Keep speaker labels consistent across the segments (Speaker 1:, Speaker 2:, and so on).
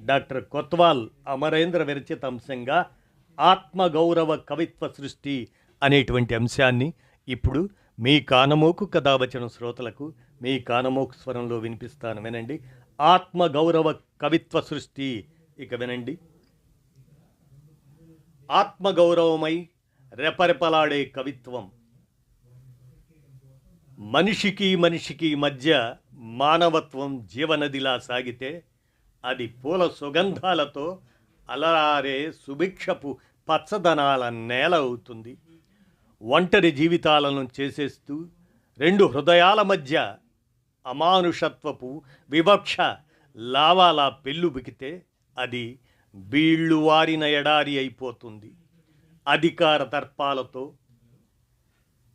Speaker 1: Doctor Kotwal Amarendra విరచిత అంశంగా ఆత్మగౌరవ కవిత్వ సృష్టి అనేటువంటి అంశాన్ని ఇప్పుడు మీ కానమోకు కథావచన శ్రోతలకు మీ కానమోకు స్వరంలో వినిపిస్తాను. వినండి. ఆత్మగౌరవ కవిత్వ సృష్టి. ఇక వినండి. ఆత్మగౌరవమై రెపరెపలాడే కవిత్వం. మనిషికి మనిషికి మధ్య మానవత్వం జీవనదిలా సాగితే అది పూల సుగంధాలతో అలరారే సుభిక్షపు పచ్చదనాల నేల అవుతుంది. ఒంటరి జీవితాలను చేసేస్తూ రెండు హృదయాల మధ్య అమానుషత్వపు వివక్ష లావాలా పెళ్ళుబికితే అది బీళ్ళు వారిన ఎడారి అయిపోతుంది. అధికార తర్పాలతో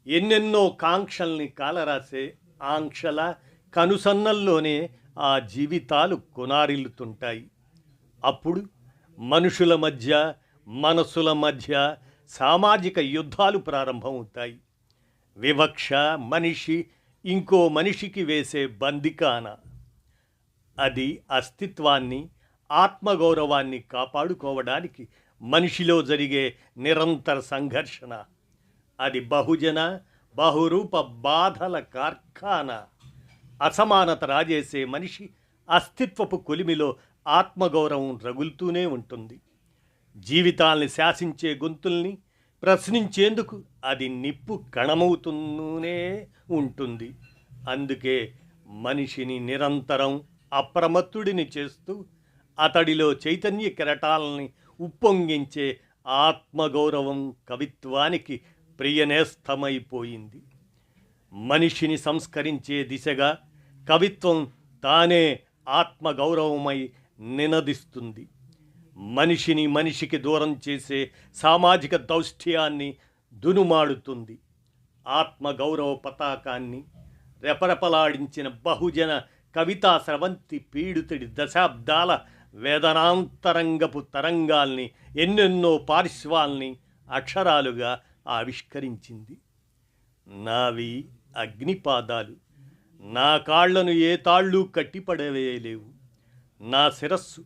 Speaker 1: ఎన్నెన్నో కాంక్షల్ని కాలరాసే ఆంక్షల కనుసన్నల్లోనే ఆ జీవితాలు కొనారిల్లుతుంటాయి. అప్పుడు మనుషుల మధ్య మనసుల మధ్య సామాజిక యుద్ధాలు ప్రారంభమవుతాయి. వివక్ష మనిషి ఇంకో మనిషికి వేసే బందికాన అది అస్తిత్వాన్ని ఆత్మగౌరవాన్ని కాపాడుకోవడానికి మనిషిలో జరిగే నిరంతర సంఘర్షణ. అది బహుజన బహురూప బాధల కార్ఖానా. అసమానత రాజేసే మనిషి అస్తిత్వపు కొలిమిలో ఆత్మగౌరవం రగులుతూనే ఉంటుంది. జీవితాల్ని శాసించే గొంతుల్ని ప్రశ్నించేందుకు అది నిప్పు కణమవుతూనే ఉంటుంది. అందుకే మనిషిని నిరంతరం అప్రమత్తుడిని చేస్తూ అతడిలో చైతన్య కెరటాలని ఉప్పొంగించే ఆత్మగౌరవం కవిత్వానికి ప్రియనేస్తమైపోయింది మనిషిని సంస్కరించే దిశగా కవిత్వం తానే ఆత్మగౌరవమై నినదిస్తుంది. మనిషిని మనిషికి దూరం చేసే సామాజిక దౌష్ట్యాన్ని దునుమాడుతుంది. ఆత్మగౌరవ పతాకాన్ని రెపరెపలాడించిన బహుజన కవితా స్రవంతి పీడితుడి దశాబ్దాల వేదనాంతరంగపు తరంగాల్ని ఎన్నెన్నో పార్శ్వాల్ని అక్షరాలుగా ఆవిష్కరించింది. నావి అగ్నిపాదాలు. నా కాళ్ళను ఏ తాళ్ళు కట్టిపడవేయలేవు? నా శిరస్సు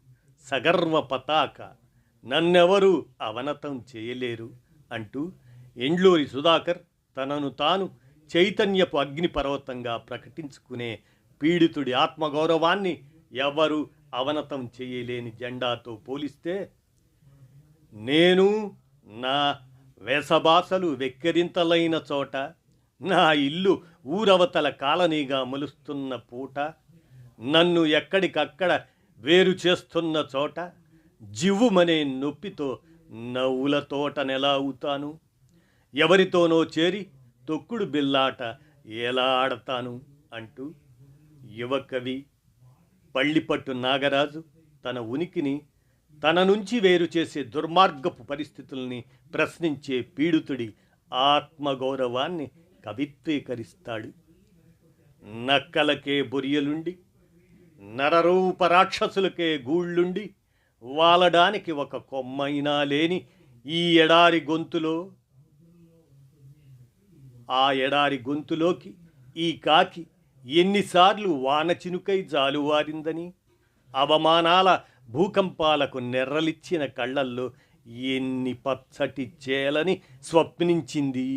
Speaker 1: సగర్వ పతాక. నన్నెవరు అవనతం చేయలేరు అంటూ ఎండ్లూరి సుధాకర్ తనను తాను చైతన్యపు అగ్నిపర్వతంగా ప్రకటించుకునే పీడితుడి ఆత్మగౌరవాన్ని ఎవరు అవనతం చేయలేని జెండాతో పోలిస్తే నేను నా వేసభాషలు వెక్కిరింతలైన చోట నా ఇల్లు ఊరవతల కాలనీగా మలుస్తున్న పూట నన్ను ఎక్కడికక్కడ వేరు చేస్తున్న చోట జివ్వుమనే నొప్పితో నవ్వుల తోటనెలా అవుతాను ఎవరితోనో చేరి తొక్కుడు బిల్లాట ఎలా ఆడతాను అంటూ యువకవి పళ్ళిపట్టు నాగరాజు తన ఉనికిని తన నుంచి వేరు చేసే దుర్మార్గపు పరిస్థితుల్ని ప్రశ్నించే పీడితుడి ఆత్మగౌరవాన్ని కవిత్వీకరిస్తాడు నక్కలకే బొరియలుండి నరరూప రాక్షసులకే గూళ్ళుండి వాలడానికి ఒక కొమ్మైనా లేని ఈ ఎడారి గొంతులో ఆ ఎడారి గొంతులోకి ఈ కాకి ఎన్నిసార్లు వాన చినుకై జాలువారిందని అవమానాల భూకంపాలకు నెర్రలిచ్చిన కళ్ళల్లో ఎన్ని పచ్చటి చేలని స్వప్నించింది.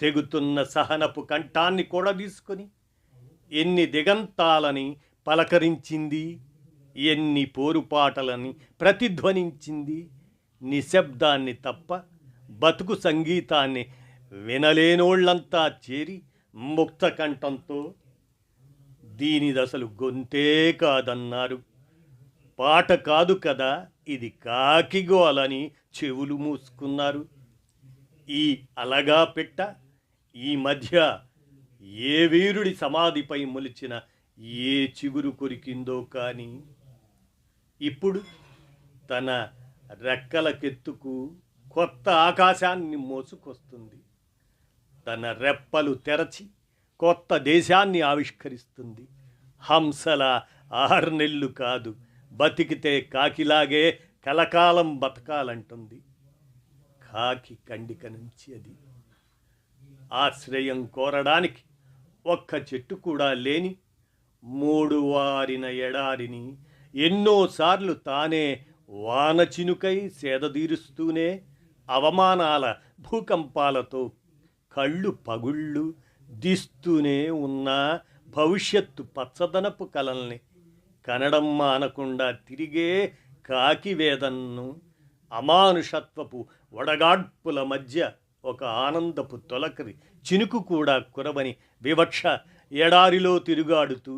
Speaker 1: తెగుతున్న సహనపు కంఠాన్ని కూడా తీసుకొని ఎన్ని దిగంతాలని పలకరించింది ఎన్ని పోరుపాటలని ప్రతిధ్వనించింది నిశ్శబ్దాన్ని తప్ప బతుకు సంగీతాన్ని వినలేనోళ్ళంతా చేరి ముక్త కంఠంతో దీనిదసలు గొంతే కాదన్నారు. పాట కాదు కదా ఇది కాకిగోలని చెవులు మూసుకున్నారు. ఈ అలగా పెట్ట ఈ మధ్య ఏ వీరుడి సమాధిపై మొలిచిన ఏ చిగురు కొరికిందో కానీ ఇప్పుడు తన రెక్కలకెత్తుకు కొత్త ఆకాశాన్ని మోసుకొస్తుంది. తన రెప్పలు తెరచి కొత్త దేశాన్ని ఆవిష్కరిస్తుంది. హంసల ఆరు నెల్లు కాదు బతికితే కాకిలాగే కలకాలం బతకాలంటుంది. కాకి కండిక నుంచి అది ఆశ్రయం కోరడానికి ఒక్క చెట్టు కూడా లేని మూడు వారిన ఎడారిని ఎన్నోసార్లు తానే వాన చినుకై సేదదీరుస్తూనే అవమానాల భూకంపాలతో కళ్ళు పగుళ్ళు దిస్తూనే ఉన్న భవిష్యత్తు పచ్చదనపు కలల్ని కనడం మానకుండా తిరిగే కాకివేదన్ను అమానుషత్వపు వడగాడ్పుల మధ్య ఒక ఆనందపు తొలకరి చినుకు కూడా కురవని వివక్ష ఎడారిలో తిరుగాడుతూ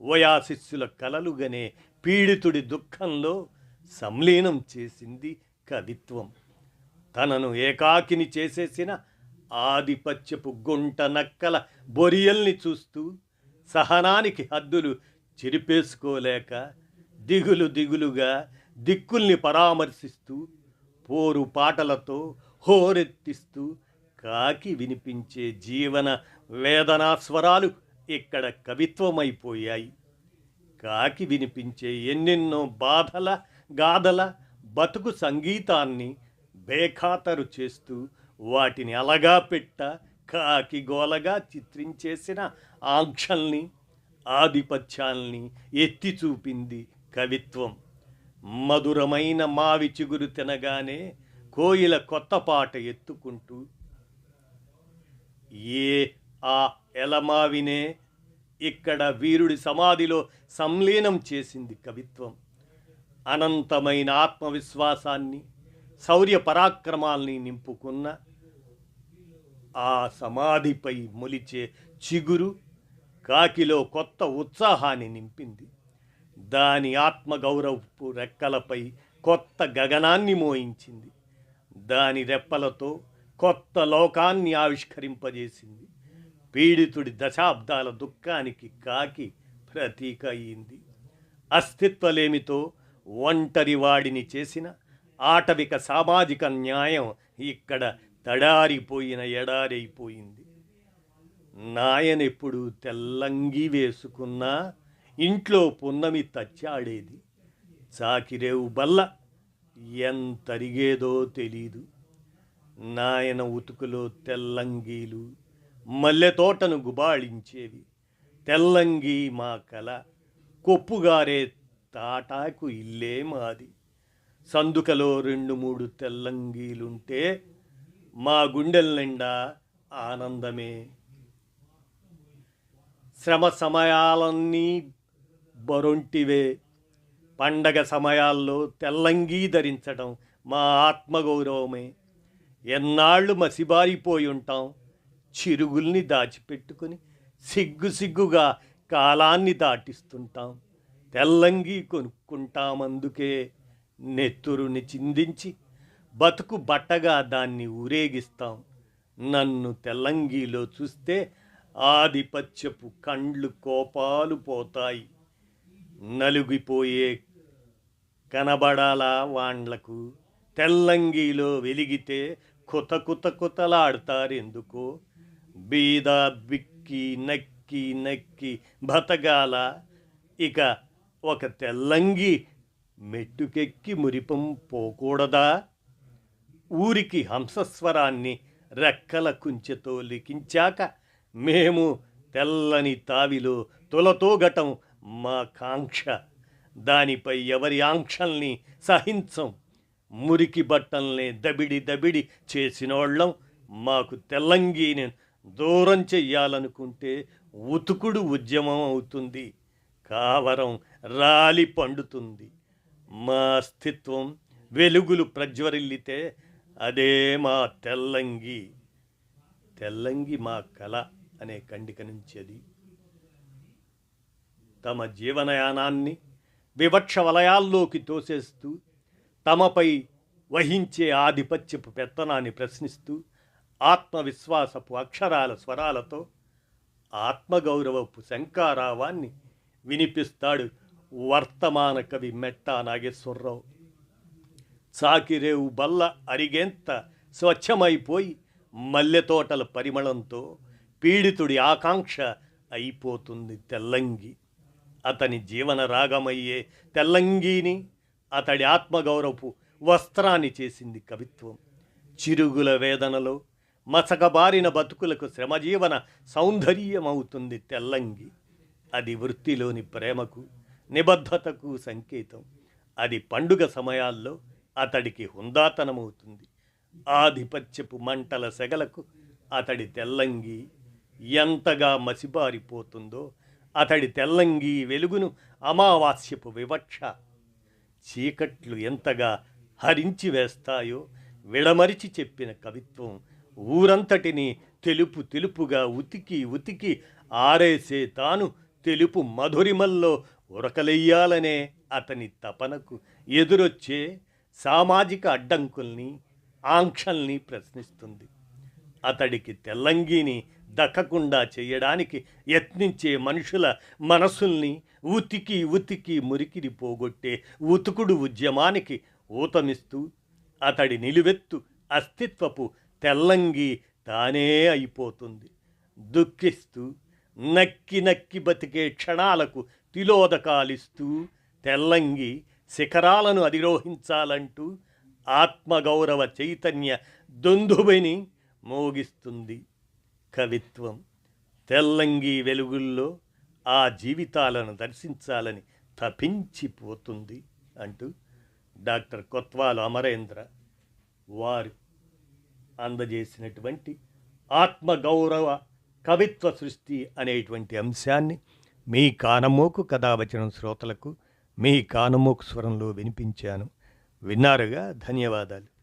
Speaker 1: ఓయాశిస్సుల కలలుగనే పీడితుడి దుఃఖంలో సంలీనం చేసింది కవిత్వం. తనను ఏకాకిని చేసేసిన ఆధిపత్యపు గుంట నక్కల బొరియల్ని చూస్తూ సహనానికి హద్దులు చెరిపేసుకోలేక దిగులు దిగులుగా దిక్కుల్ని పరామర్శిస్తూ పోరు పాటలతో హోరెత్తిస్తూ కాకి వినిపించే జీవన వేదనా స్వరాలు ఇక్కడ కవిత్వమైపోయాయి. కాకి వినిపించే ఎన్నెన్నో బాధల గాథల బతుకు సంగీతాన్ని బేఖాతరు చేస్తూ వాటిని అలగా పెట్ట కాకి గోలగా చిత్రించేసిన ఆంక్షల్ని ఆధిపత్యాల్ని ఎత్తి చూపింది కవిత్వం. మధురమైన మావి చిగురు తినగానే కోయిల కొత్త పాట ఎత్తుకుంటూ ఏ ఆ ఎలమావినే ఇక్కడ వీరుడి సమాధిలో సంలీనం చేసింది కవిత్వం. అనంతమైన ఆత్మవిశ్వాసాన్ని శౌర్య పరాక్రమాల్ని నింపుకున్న ఆ సమాధిపై మొలిచే చిగురు కాకిలో కొత్త ఉత్సాహాన్ని నింపింది. దాని ఆత్మగౌరవపు రెక్కలపై కొత్త గగనాన్ని మోయించింది. దాని రెప్పలతో కొత్త లోకాన్ని ఆవిష్కరింపజేసింది. పీడితుడి దశాబ్దాల దుఃఖానికి కాకి ప్రతీక అయింది. అస్తిత్వలేమితో ఒంటరి వాడిని చేసిన ఆటవిక సామాజిక న్యాయం ఇక్కడ తడారిపోయిన ఎడారైపోయింది. నాయనెప్పుడు తెల్లంగి వేసుకున్నా ఇంట్లో పున్నమి తచ్చాడేది. చాకిరేవు బల్ల ఎంతరిగేదో తెలీదు. నాయన ఉతుకులో తెల్లంగీలు మల్లె తోటను గుబాళించేవి. తెల్లంగి మా కల కొప్పుగారే తాటాకు ఇల్లే మాది. సందుకలో రెండు మూడు తెల్లంగీలుంటే మా గుండెల నిండా ఆనందమే. శ్రమ సమయాలన్నీ బరొంటివే. పండగ సమయాల్లో తెల్లంగీ ధరించడం మా ఆత్మగౌరవమే. ఎన్నాళ్ళు మసిబారిపోయి ఉంటాం చిరుగుల్ని దాచిపెట్టుకుని సిగ్గు సిగ్గుగా కాలాన్ని దాటిస్తుంటాం. తెల్లంగి కొనుక్కుంటాం అందుకే నెత్తురుని చిందించి బతుకు బట్టగా దాన్ని ఊరేగిస్తాం. నన్ను తెల్లంగిలో చూస్తే ఆధిపత్యపు కండ్లు కోపాలు పోతాయి నలుగిపోయే కనబడాలా వాండ్లకు తెల్లంగిలో వెలిగితే కుత కుత కుతలాడతారెందుకో బీద బిక్కి నక్కి నక్కి బతగాల. ఇక ఒక తెల్లంగి మెట్టుకెక్కి మురిపం పోకూడదా? ఊరికి హంసస్వరాన్ని రెక్కల కుంచెతో లిఖించాక మేము తెల్లని తావిలో తులతోగటం మా కాంక్ష. దానిపై ఎవరి ఆంక్షల్ని సహించం. మురికి బట్టల్ని దబిడి దబిడి చేసినోళ్ళం. మాకు తెల్లంగీని దూరం చెయ్యాలనుకుంటే ఉతుకుడు ఉద్యమం అవుతుంది. కావరం రాలి పండుతుంది. మా అస్తిత్వం వెలుగులు ప్రజ్వరిల్లితే అదే మా తెల్లంగి. తెల్లంగి మా కళ అనే కండిక నుంచి అది తమ జీవనయానాన్ని వివక్ష వలయాల్లోకి తోసేస్తూ తమపై వహించే ఆధిపత్యపు పెత్తనాన్ని ప్రశ్నిస్తూ ఆత్మవిశ్వాసపు అక్షరాల స్వరాలతో ఆత్మగౌరవపు శంకారావాన్ని వినిపిస్తాడు వర్తమాన కవి మెట్టా నాగేశ్వరరావు. సాకిరేవు బల్ల అరిగేంత స్వచ్ఛమైపోయి మల్లె తోటల పరిమళంతో పీడితుడి ఆకాంక్ష అయిపోతుంది తెల్లంగి. అతని జీవన రాగమయ్యే తెల్లంగీని అతడి ఆత్మగౌరవపు వస్త్రాన్ని చేసింది కవిత్వం. చిరుగుల వేదనలో మసకబారిన బతుకులకు శ్రమజీవన సౌందర్యమవుతుంది తెల్లంగి. అది వృత్తిలోని ప్రేమకు నిబద్ధతకు సంకేతం. అది పండుగ సమయాల్లో అతడికి హుందాతనమవుతుంది. ఆధిపత్యపు మంటల సెగలకు అతడి తెల్లంగి ఎంతగా మసిబారిపోతుందో అతడి తెల్లంగి వెలుగును అమావాస్యపు వివక్ష. చీకట్లు ఎంతగా హరించి వేస్తాయో విడమరిచి చెప్పిన కవిత్వం ఊరంతటిని తెలుపు తెలుపుగా ఉతికి ఉతికి ఆరేసే తాను తెలుపు మధురిమల్లో ఉరకలెయ్యాలనే అతని తపనకు ఎదురొచ్చే సామాజిక అడ్డంకుల్ని ఆంక్షల్ని ప్రశ్నిస్తుంది. అతడికి తెల్లంగిని దక్కకుండా చేయడానికి యత్నించే మనుషుల మనసుల్ని ఉతికి ఉతికి మురికిని పోగొట్టే ఉతుకుడు ఉద్యమానికి ఊతమిస్తూ అతడి నిలువెత్తు అస్తిత్వపు తెల్లంగి తానే అయిపోతుంది. దుఃఖిస్తూ నక్కి నక్కి బతికే క్షణాలకు తిలోదకాలిస్తూ తెల్లంగి శిఖరాలను అధిరోహించాలంటూ ఆత్మగౌరవ చైతన్య దొందుబని మోగిస్తుంది. కవిత్వం తెల్లంగి వెలుగుల్లో ఆ జీవితాలను దర్శించాలని తపించిపోతుంది అంటూ డాక్టర్ కొత్వాలు అమరేంద్ర వారు అందజేసినటువంటి ఆత్మగౌరవ కవిత్వ సృష్టి అనేటువంటి అంశాన్ని మీ కానమోకు కథావచనం శ్రోతలకు మీ కానమోకు స్వరంలో వినిపించాను. విన్నారుగా? ధన్యవాదాలు.